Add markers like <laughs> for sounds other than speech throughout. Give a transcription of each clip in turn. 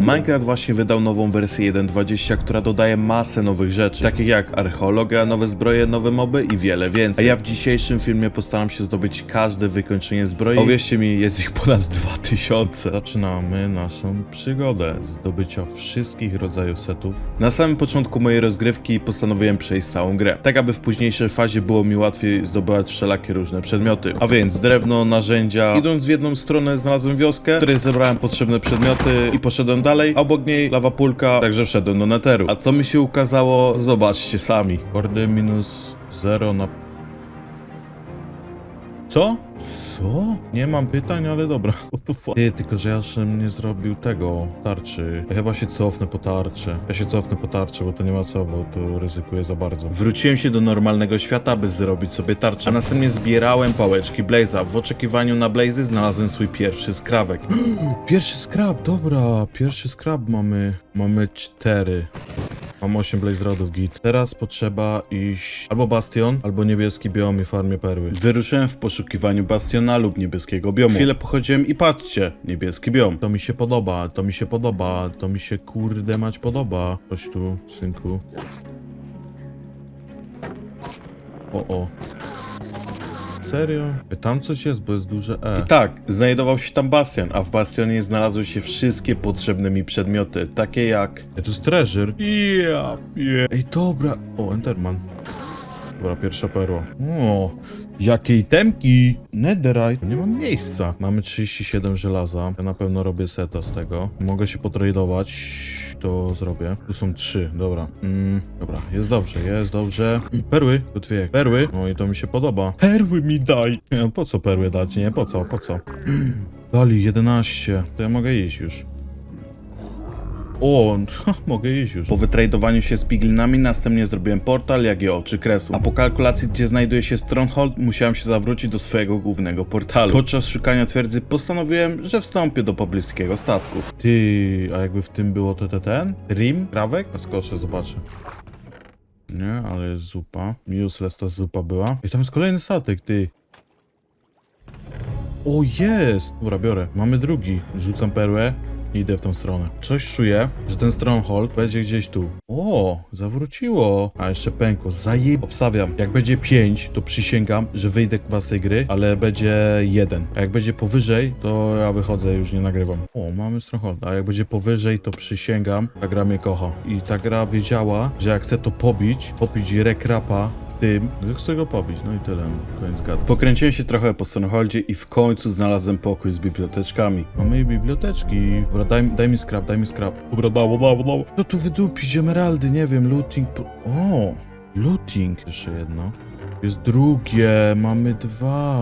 Minecraft właśnie wydał nową wersję 1.20, która dodaje masę nowych rzeczy, takich jak archeologia, nowe zbroje, nowe moby i wiele więcej. A ja w dzisiejszym filmie postaram się zdobyć każde wykończenie zbroi. Uwierzcie mi, jest ich ponad 2000. Zaczynamy naszą przygodę zdobycia wszystkich rodzajów setów. Na samym początku mojej rozgrywki postanowiłem przejść całą grę, tak aby w późniejszej fazie było mi łatwiej zdobywać wszelakie różne przedmioty. A więc drewno, narzędzia. Idąc w jedną stronę znalazłem wioskę, w której zebrałem potrzebne przedmioty i poszedłem dalej, a obok niej lawa pulka, także wszedłem do neteru. A co mi się ukazało, zobaczcie sami. Kordy minus 0 na co? Co? Nie mam pytań, ale dobra. <laughs> Ty, tylko że ja nie zrobił tego, tarczy. Ja chyba się cofnę po tarczę. Ja się cofnę po tarczę, bo to nie ma co, bo to ryzykuję za bardzo. Wróciłem się do normalnego świata, by zrobić sobie tarczę, a następnie zbierałem pałeczki Blaze'a. W oczekiwaniu na Blaze'y znalazłem swój pierwszy skrawek. <gasps> pierwszy skrab, dobra. Pierwszy skrab mamy. Mamy cztery. Mam 8 Blaze Rodów git. Teraz potrzeba iść albo Bastion, albo niebieski biom i farmie perły. Wyruszyłem w poszukiwaniu Bastiona lub niebieskiego biomu. Chwilę pochodziłem i patrzcie, niebieski biom. To mi się podoba, to mi się podoba, to mi się kurde mać podoba. Chodź tu, synku. O, o. Serio? Tam coś jest, bo jest duże E. I tak, znajdował się tam bastion, a w bastionie znalazły się wszystkie potrzebne mi przedmioty, takie jak... Ja to jest treasure. Yeah, yeah. Ej, dobra. O, Enderman. Dobra, pierwsza perła. O, jakiej temki! Netherite. Nie mam miejsca. Mamy 37 żelaza. Ja na pewno robię seta z tego. Mogę się potradować. To zrobię. Tu są trzy, dobra. Mm, dobra, jest dobrze, jest dobrze. Perły, tu dwie. Perły. No i to mi się podoba. Perły mi daj! Nie, po co perły dać? Nie, po co, po co? <clears throat> Dali 11. To ja mogę iść już. O, <laughs> mogę iść już. Po wytradowaniu się z piglinami następnie zrobiłem portal, jak i oczy kresu. A po kalkulacji, gdzie znajduje się Stronghold, musiałem się zawrócić do swojego głównego portalu. Podczas szukania twierdzy postanowiłem, że wstąpię do pobliskiego statku. Ty, a jakby w tym było to te ten? Rim? Krawek? Skoczę, zobaczę. Nie, ale jest zupa. Useless ta zupa była. I tam jest kolejny statek, ty. O, jest! Dobra, biorę. Mamy drugi. Rzucam perłę. Idę w tą stronę. Coś czuję, że ten stronghold będzie gdzieś tu. O, zawróciło. A jeszcze pękło. Zajeb... Obstawiam. Jak będzie 5, to przysięgam, że wyjdę was z tej gry, ale będzie 1. A jak będzie powyżej, to ja wychodzę, już nie nagrywam. O, mamy stronghold. A jak będzie powyżej, to przysięgam, ta gra mnie kocha. I ta gra wiedziała, że jak chcę to pobić, pobić rekrapa w tym, to chcę go pobić. No i tyle. Koniec gadu. Pokręciłem się trochę po strongholdzie i w końcu znalazłem pokój z biblioteczkami. Mamy biblioteczki. Dobra, daj, daj mi skrap, daj mi skrap. Dobra, dało, dało, dało. No tu wydupić emeraldy, nie wiem, looting. O, looting. Jeszcze jedno. Jest drugie, mamy dwa.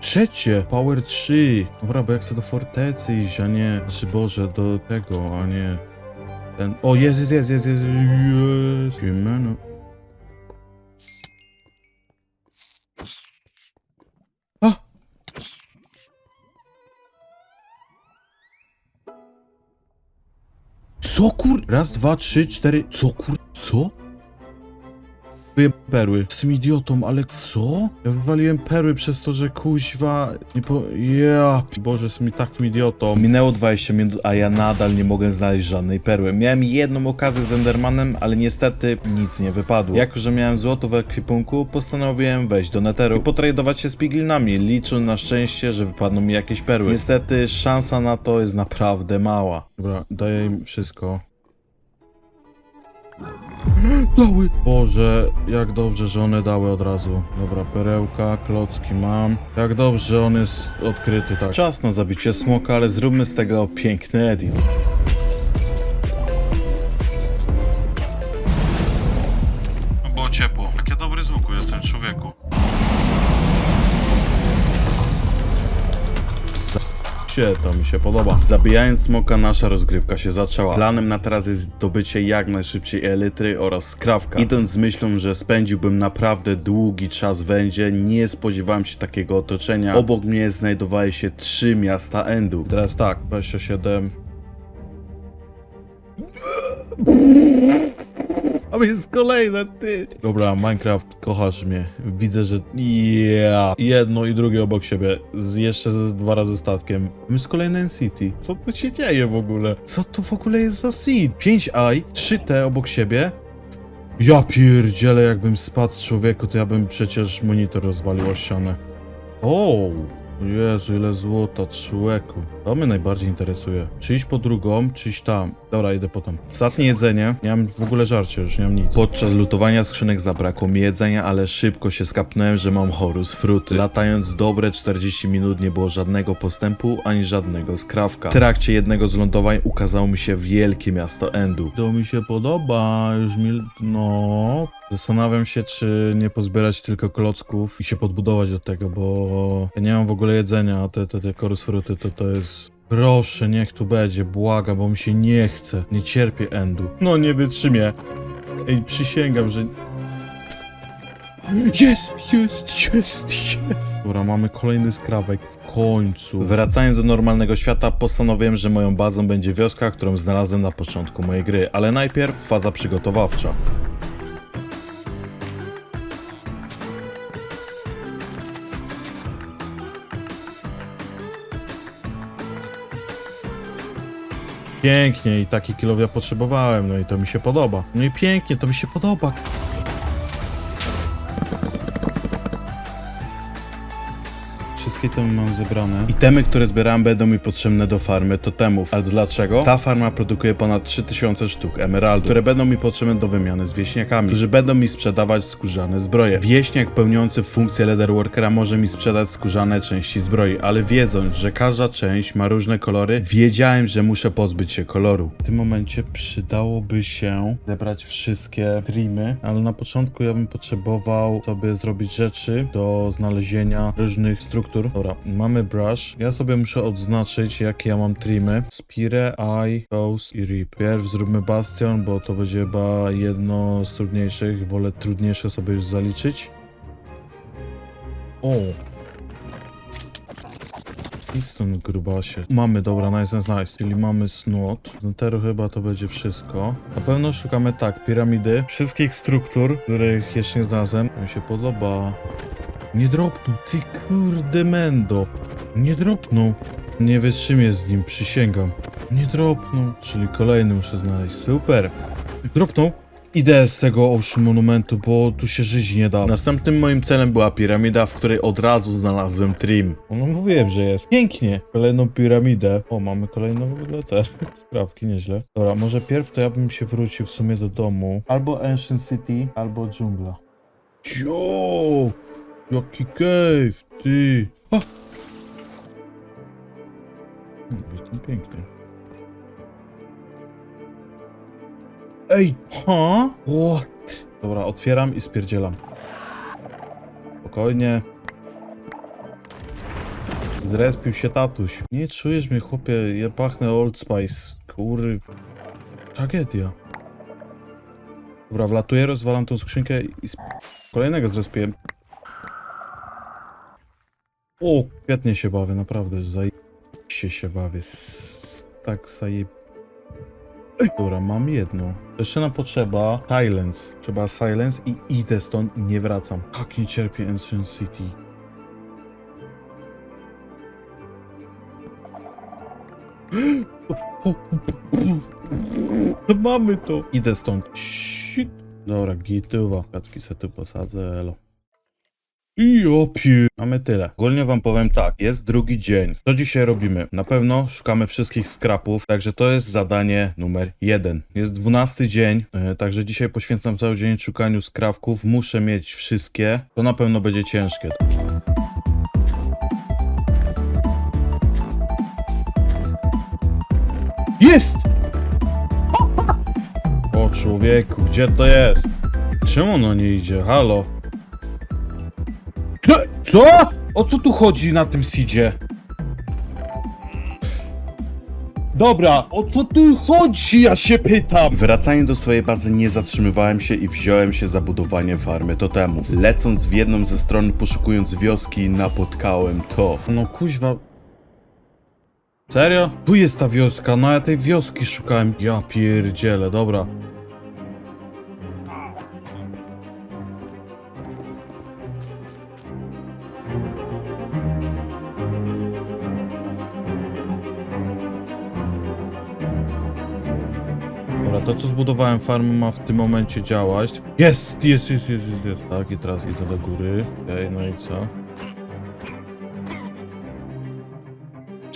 Trzecie, power 3. Dobra, bo jak chcę do fortecy iść, a nie, znaczy Boże, do tego, a nie ten... O, jest, jest, jest, jest, jest, jest. Co kur... Raz, dwa, trzy, cztery... Co kur... Co? Wyje perły. Jestem idiotą, ale co? Ja wywaliłem perły przez to, że kuźwa... Nie po... Ja... Boże, jestem takim idiotą. Minęło 20 minut, a ja nadal nie mogę znaleźć żadnej perły. Miałem jedną okazję z Endermanem, ale niestety nic nie wypadło. Jako, że miałem złoto w ekwipunku, postanowiłem wejść do neteru i potradować się z piglinami, licząc na szczęście, że wypadną mi jakieś perły. Niestety szansa na to jest naprawdę mała. Dobra, daję im wszystko. Dały! Boże, jak dobrze, że one dały od razu. Dobra, perełka, klocki mam. Jak dobrze, że on jest odkryty, tak. Czas na zabicie smoka, ale zróbmy z tego piękny edit. To mi się podoba. Zabijając smoka, nasza rozgrywka się zaczęła. Planem na teraz jest zdobycie jak najszybciej elitry oraz skrawka. Idąc z myślą, że spędziłbym naprawdę długi czas w nie spodziewałem się takiego otoczenia. Obok mnie znajdowały się trzy miasta Endu. Teraz tak, 27... Tam jest kolejne, ty. Dobra, Minecraft, kochasz mnie. Widzę, że ja jedno i drugie obok siebie. Z jeszcze ze dwa razy statkiem. Tam jest kolejne NCT. Co tu się dzieje w ogóle? Co to w ogóle jest za seed? 5i, 3T obok siebie. Ja pierdzielę, jakbym spadł człowieku, to ja bym przecież monitor rozwalił o ścianę. O, Jezu, ile złota, człowieku. To mnie najbardziej interesuje. Czy iść po drugą, czy iść tam? Dobra, idę potem. Ostatnie jedzenie. Nie mam w ogóle żarcia, już nie mam nic. Podczas lutowania skrzynek zabrakło mi jedzenia, ale szybko się skapnąłem, że mam chorus fruty. Latając dobre 40 minut nie było żadnego postępu, ani żadnego skrawka. W trakcie jednego z lądowań ukazało mi się wielkie miasto Endu. To mi się podoba, już mi... no... Zastanawiam się, czy nie pozbierać tylko klocków i się podbudować do tego, bo ja nie mam w ogóle jedzenia, a te, te, te chorus fruty to, to jest... Proszę, niech tu będzie, błaga, bo mi się nie chce. Nie cierpię endu. No nie wytrzymię. Ej, przysięgam, że... Jest, jest, jest, jest. Dobra, mamy kolejny skrawek w końcu. Wracając do normalnego świata, postanowiłem, że moją bazą będzie wioska, którą znalazłem na początku mojej gry, ale najpierw faza przygotowawcza. Pięknie i taki kilow ja potrzebowałem, no i to mi się podoba. No i pięknie, to mi się podoba. Wszystkie temy mam zebrane. Itemy, które zbierałem będą mi potrzebne do farmy totemów. Ale dlaczego? Ta farma produkuje ponad 3000 sztuk emeraldów, które będą mi potrzebne do wymiany z wieśniakami, którzy będą mi sprzedawać skórzane zbroje. Wieśniak pełniący funkcję leatherworkera może mi sprzedać skórzane części zbroi, ale wiedząc, że każda część ma różne kolory, wiedziałem, że muszę pozbyć się koloru. W tym momencie przydałoby się zebrać wszystkie trimy, ale na początku ja bym potrzebował sobie zrobić rzeczy do znalezienia różnych struktur. Dobra, mamy brush. Ja sobie muszę odznaczyć, jakie ja mam trimy. Spire, Eye, Ghost i Rip. Pierw zróbmy Bastion, bo to będzie chyba jedno z trudniejszych. Wolę trudniejsze sobie już zaliczyć. O! Nic stąd grubasie. Mamy, dobra, nice, nice, nice. Czyli mamy snot. Z Netheru chyba to będzie wszystko. Na pewno szukamy tak, piramidy. Wszystkich struktur, których jeszcze nie znalazłem. Mi się podoba. Nie dropnął, ty kurde mendo. Nie dropnął. Nie wytrzymię z nim, przysięgam. Nie dropnął. Czyli kolejny muszę znaleźć. Super. Dropnął. Idę z tego Ocean Monumentu, bo tu się żyć nie da. Następnym moim celem była piramida, w której od razu znalazłem trim. No mówiłem, że jest. Pięknie. Kolejną piramidę. O, mamy kolejną w ogóle te <laughs> sprawki, nieźle. Dobra, może pierw to ja bym się wrócił w sumie do domu. Albo Ancient City, albo dżungla. Jo! Jaki cave, ty! A! Jest tam pięknie. Ej, ha? What? Dobra, otwieram i spierdzielam. Spokojnie. Zrespił się tatuś. Nie czujesz mnie, chłopie, ja pachnę Old Spice. Kury... Tragedia. Dobra, wlatuję, rozwalam tą skrzynkę i kolejnego zrespiłem. O, świetnie się bawię, naprawdę, zajebiście się bawię. S- tak zajeb... Ej, dobra, mam jedno. Jeszcze nam potrzeba silence. Trzeba silence i idę stąd i nie wracam. Tak nie cierpię Ancient City. <gasps> No mamy to. Idę stąd. Shit. Dobra, gituwa. Katki se tu posadzę, elo. I opie. Mamy tyle. Ogólnie wam powiem tak, jest drugi dzień. Co dzisiaj robimy? Na pewno szukamy wszystkich skrapów, także to jest zadanie numer jeden. Jest dwunasty dzień, e, także dzisiaj poświęcam cały dzień szukaniu skrawków. Muszę mieć wszystkie. To na pewno będzie ciężkie. Jest! O człowieku, gdzie to jest? Czemu ono nie idzie? Halo? Co? O co tu chodzi na tym seedzie? Dobra, o co tu chodzi, ja się pytam? Wracając do swojej bazy nie zatrzymywałem się i wziąłem się za budowanie farmy totemów. Lecąc w jedną ze stron, poszukując wioski, napotkałem to. No kuźwa... Serio? Tu jest ta wioska, no ja tej wioski szukałem. Ja pierdzielę, dobra. Co zbudowałem farmę ma w tym momencie działać. Jest, jest, jest, jest, jest, jest. Tak, i teraz idę do góry. Okej, no i co?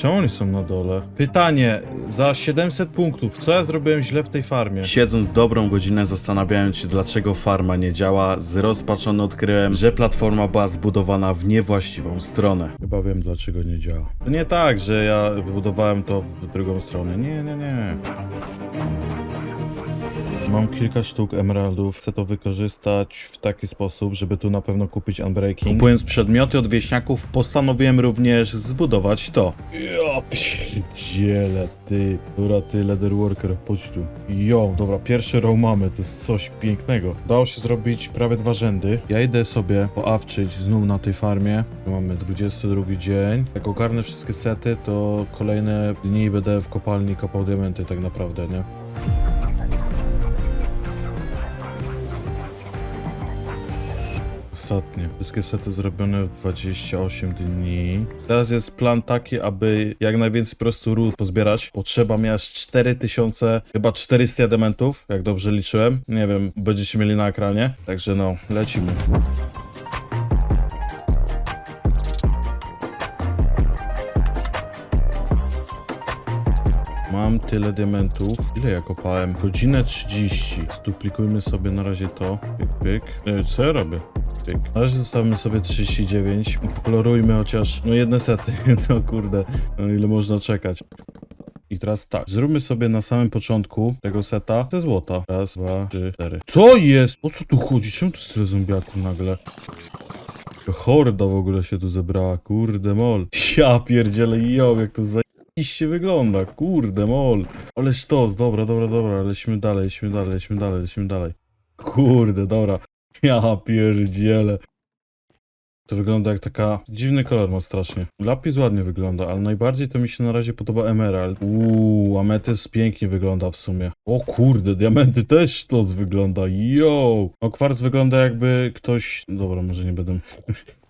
Czemu oni są na dole? Pytanie, za 700 punktów, co ja zrobiłem źle w tej farmie? Siedząc dobrą godzinę, zastanawiając się, dlaczego farma nie działa, zrozpaczony odkryłem, że platforma była zbudowana w niewłaściwą stronę. Chyba wiem, dlaczego nie działa. To nie tak, że ja wybudowałem to w drugą stronę. Nie, nie, nie. Mam kilka sztuk emeraldów, chcę to wykorzystać w taki sposób, żeby tu na pewno kupić unbreaking. Kupując przedmioty od wieśniaków, postanowiłem również zbudować to. Ja pierdziele, ty. Dobra, ty, leatherworker, chodź tu. Jo, dobra, pierwszy row mamy, to jest coś pięknego. Udało się zrobić prawie dwa rzędy. Ja idę sobie poawczyć znów na tej farmie. Mamy 22 dzień. Jak ogarnę wszystkie sety, to kolejne dni będę w kopalni kopał diamenty tak naprawdę, nie? Ostatnie. Wszystkie sety zrobione w 28 dni. Teraz jest plan taki, aby jak najwięcej po prostu ród pozbierać. Potrzeba mi aż 4000, chyba 400 diamentów, jak dobrze liczyłem. Nie wiem, będziecie mieli na ekranie. Także no, lecimy. Mam tyle diamentów. Ile ja kopałem? Godzinę 30. Zduplikujmy sobie na razie to. Pyk, pyk. E, co ja robię? Pyk. Na razie zostawimy sobie 39. Pokolorujmy chociaż, no jedne sety. <laughs> No kurde, no ile można czekać. I teraz tak, zróbmy sobie na samym początku tego seta te złota. Raz, dwa, trzy, cztery. Co jest? O co tu chodzi? Czemu tu jest tyle zombiaków nagle? Horda w ogóle się tu zebrała, kurde mol. <laughs> Ja pierdzielę, jo, jak to zajebiście wygląda, kurde mol. Ale sztos, dobra, dobra, dobra, lecimy dalej, lecimy dalej, lecimy dalej, lecimy dalej. Kurde, dobra. <laughs> Ja pierdzielę. To wygląda jak taka... Dziwny kolor ma strasznie. Lapis ładnie wygląda, ale najbardziej to mi się na razie podoba emerald. Uuu, ametyst pięknie wygląda w sumie. O kurde, diamenty też sztos wygląda, yo! O, kwarc wygląda jakby ktoś... Dobra, może nie będę... <laughs>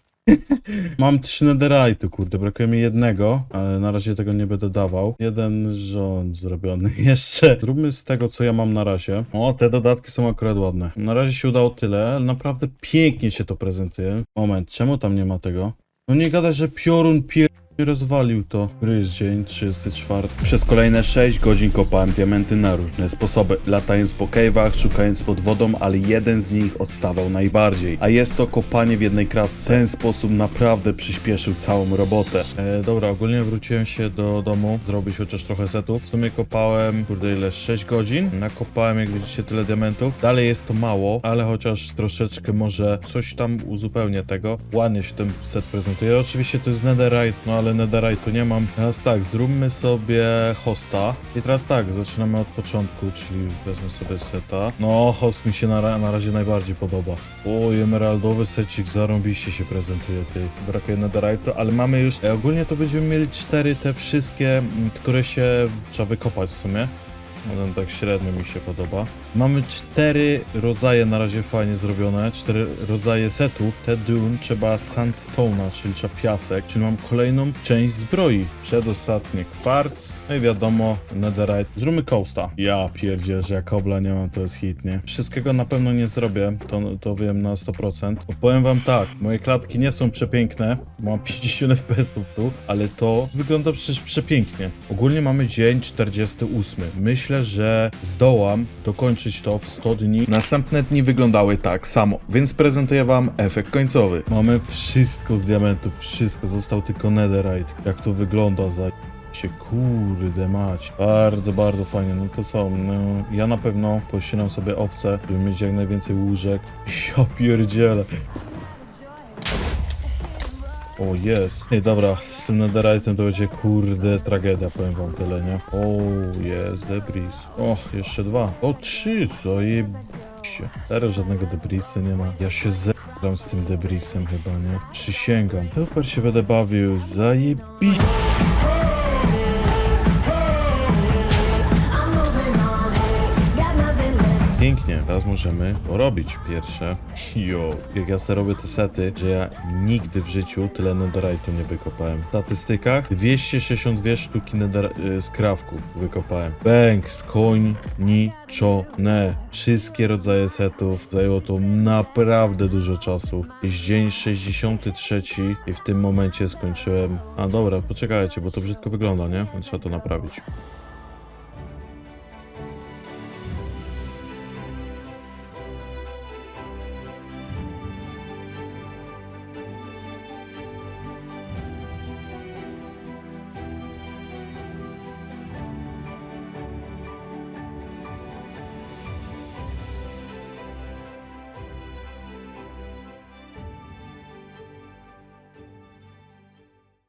Mam trzy netherite'y, kurde, brakuje mi jednego, ale na razie tego nie będę dawał. Jeden rząd zrobiony <laughs> jeszcze. Zróbmy z tego, co ja mam na razie. O, te dodatki są akurat ładne. Na razie się udało tyle, naprawdę pięknie się to prezentuje. Moment, czemu tam nie ma tego? No nie gadaj, że piorun pier... rozwalił to. Jest dzień 34. Przez kolejne 6 godzin kopałem diamenty na różne sposoby. Latając po cave'ach, szukając pod wodą, ale jeden z nich odstawał najbardziej. A jest to kopanie w jednej kratce. Ten sposób naprawdę przyspieszył całą robotę. E, dobra, ogólnie wróciłem się do domu, zrobić chociaż trochę setów. W sumie kopałem, kurde ile, 6 godzin. Nakopałem, jak widzicie, tyle diamentów. Dalej jest to mało, ale chociaż troszeczkę może coś tam uzupełnię tego. Ładnie się ten set prezentuje. Oczywiście to jest netherite, no ale netherite'u nie mam. Teraz tak, zróbmy sobie hosta. I teraz tak, zaczynamy od początku, czyli wezmę sobie seta. No, host mi się na, na razie najbardziej podoba. O, emeraldowy secik zarąbiście się prezentuje, ty. Brakuje netherite'u, ale mamy już... E, ogólnie to będziemy mieli cztery te wszystkie, które się trzeba wykopać w sumie. Jeden tak średnio mi się podoba. Mamy cztery rodzaje na razie fajnie zrobione, cztery rodzaje setów. Te dune trzeba sandstone'a, czyli trzeba piasek, czyli mam kolejną część zbroi. Przedostatnie kwarc, no i wiadomo, netherite. Zróbmy coasta. Ja pierdziel, że jak kobla nie mam, to jest hit, nie? Wszystkiego na pewno nie zrobię, to, to wiem na 100%. Bo powiem wam tak, moje klatki nie są przepiękne, mam 50 FPS-ów tu, ale to wygląda przecież przepięknie. Ogólnie mamy dzień 48. Myślę, że zdołam dokończyć to w 100 dni. Następne dni wyglądały tak samo, więc prezentuję wam efekt końcowy. Mamy wszystko z diamentów, wszystko, został tylko netherite. Jak to wygląda za się kurde mać. Bardzo, bardzo fajnie. No to co? No, ja na pewno pościnam sobie owce, żeby mieć jak najwięcej łóżek. <laughs> Ja pierdzielę. O, jest. Ej, dobra, z tym netherite'em to będzie kurde tragedia, powiem wam tyle, nie? O, jest debris. O, jeszcze dwa. O, trzy, co się. Teraz żadnego debrisu nie ma. Ja się zegram z tym debrisem chyba, nie? Przysięgam. Super się będę bawił, zajebiście. Teraz możemy porobić pierwsze. Jo, jak ja sobie robię te sety, że ja nigdy w życiu tyle netherite'u nie wykopałem. W statystykach 262 sztuki nether, y, skrawku wykopałem. Bęk, skończone. Wszystkie rodzaje setów. Zajęło to naprawdę dużo czasu. Jest dzień 63 i w tym momencie skończyłem. A dobra, poczekajcie, bo to brzydko wygląda, nie? Trzeba to naprawić.